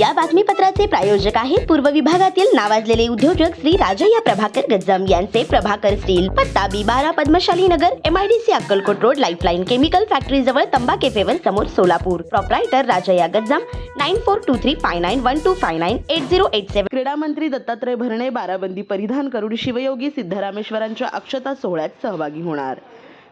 या बातमीपत्राचे प्रायोजक आहेत पूर्व विभागातील नावाजलेले उद्योजक श्री राजय्या प्रभाकर गज्जम यांचे प्रभाकर स्टील पत्ता बी बारा Padmashali Nagar MIDC Akkalkot road lifeline chemical factory जवळ तंबा केफेवर समोर Solapur. Proprietor Rajayya Gajjam nine four two three five nine one two five nine eight zero eight seven क्रीडा मंत्री दत्तात्रय भरणे बाराबंदी परिधान करून शिवयोगी सिद्धरामेश्वरांच्या अक्षता सोहळ्यात सहभागी होणार.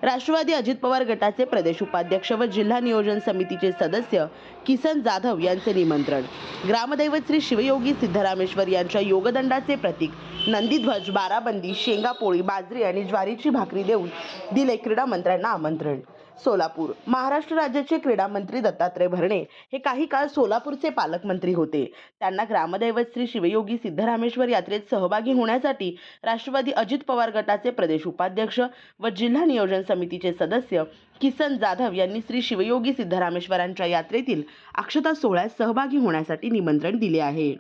राष्ट्रवादी अजित पवार गटाचे प्रदेश उपाध्यक्ष व जिल्हा नियोजन समितीचे सदस्य किसन जाधव यांचे निमंत्रण. ग्रामदैवत श्री शिवयोगी सिद्धरामेश्वर यांच्या योगदंडाचे प्रतीक नंदीध्वज बाराबंदी शेंगापोळी बाजरी आणि ज्वारीची भाकरी देऊन दिले क्रीडा मंत्र्यांना आमंत्रण. सोलापूर. महाराष्ट्र राज्याचे क्रीडा मंत्री दत्तात्रय भरणे हे काही काळ सोलापूरचे पालकमंत्री होते. त्यांना ग्रामदैवत श्री शिवयोगी सिद्धरामेश्वर यात्रेत सहभागी होण्यासाठी राष्ट्रवादी अजित पवार गटाचे प्रदेश उपाध्यक्ष व जिल्हा नियोजन समितीचे सदस्य किसन जाधव यांनी श्री शिवयोगी सिद्धरामेश्वरांच्या यात्रेतील अक्षता सोहळ्यात सहभागी होण्यासाठी निमंत्रण दिले आहे.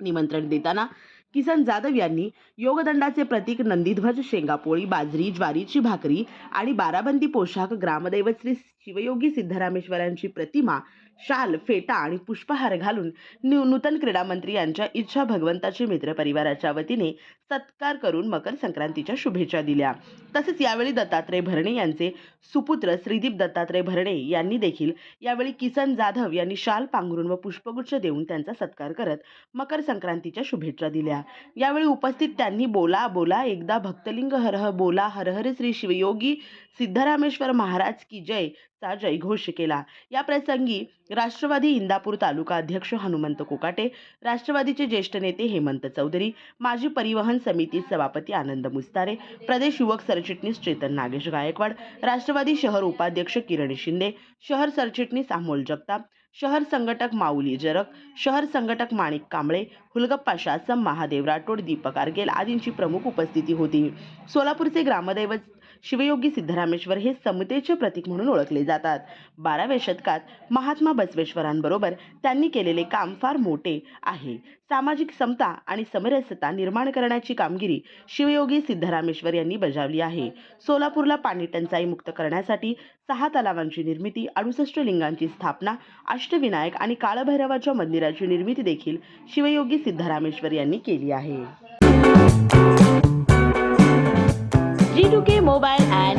निमंत्रण देताना किसन जाधव यांनी योगदंडाचे प्रतीक नंदीध्वज शेंगापोळी बाजरी ज्वारीची भाकरी आणि बाराबंदी पोशाख ग्रामदैवत श्री शिवयोगी सिद्धरामेश्वरांची प्रतिमा शाल फेटा आणि पुष्पहार घालून नूतन क्रीडा मंत्री यांच्या इच्छा भगवंताची मित्र परिवाराच्या वतीने सत्कार करून मकर संक्रांतीच्या शुभेच्छा दिल्या. तसेच यावेळी दत्तात्रय भरणे यांचे सुपुत्र श्रीदीप दत्तात्रय भरणे यांनी देखील यावेळी किसन जाधव यांनी शाल पांघरून व पुष्पगुच्छ देऊन त्यांचा सत्कार करत मकर संक्रांतीच्या शुभेच्छा दिल्या. यावेळी उपस्थित त्यांनी बोला बोला एकदा भक्तलिंग हरह बोला हरहर श्री शिवयोगी सिद्धरामेश्वर महाराज की जय चा जयघोष केला. या प्रसंगी राष्ट्रवादी इंदापूर तालुका अध्यक्ष हनुमंत कोकाटे राष्ट्रवादीचे ज्येष्ठ नेते हेमंत चौधरी माजी परिवहन समिती सभापती आनंद मुस्तारे प्रदेश युवक सरचिटणीस चेतन नागेश गायकवाड राष्ट्रवादी शहर उपाध्यक्ष किरण शिंदे शहर सरचिटणीस अमोल जगताप शहर संघटक माऊली जरक शहर संघटक माणिक कांबळे हुलगप्पा शासम महादेव राठोड दीपक आर्गेल आदींची प्रमुख उपस्थिती होती. सोलापूरचे ग्रामदैवत शिवयोगी सिद्धरामेश्वर हे समतेचे प्रतीक म्हणून ओळखले जातात. बाराव्या शतकात महात्मा बसवेश्वरांबरोबर त्यांनी केलेले काम फार मोठे आहे. सामाजिक समता आणि समरसता निर्माण करण्याची कामगिरी शिवयोगी सिद्धरामेश्वर यांनी बजावली आहे. सोलापूरला पाणी टंचाई मुक्त करण्यासाठी सहा तलावांची निर्मिती अडुसष्ट लिंगांची स्थापना अष्टविनायक आणि काळभैरवाच्या मंदिराची निर्मिती देखील शिवयोगी सिद्धरामेश्वर यांनी केली आहे.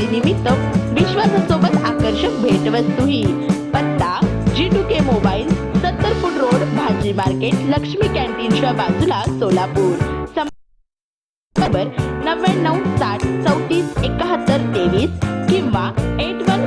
दिवाळी निमित्त विश्वासासोबत आकर्षक भेटवस्तूही पत्ता जी टू के मोबाईल सत्तर फूट रोड भाजी मार्केट लक्ष्मी कॅन्टीनच्या बाजूला सोलापूर. नव्याण्णव साठ चौतीस एकाहत्तर तेवीस किंवा एट वन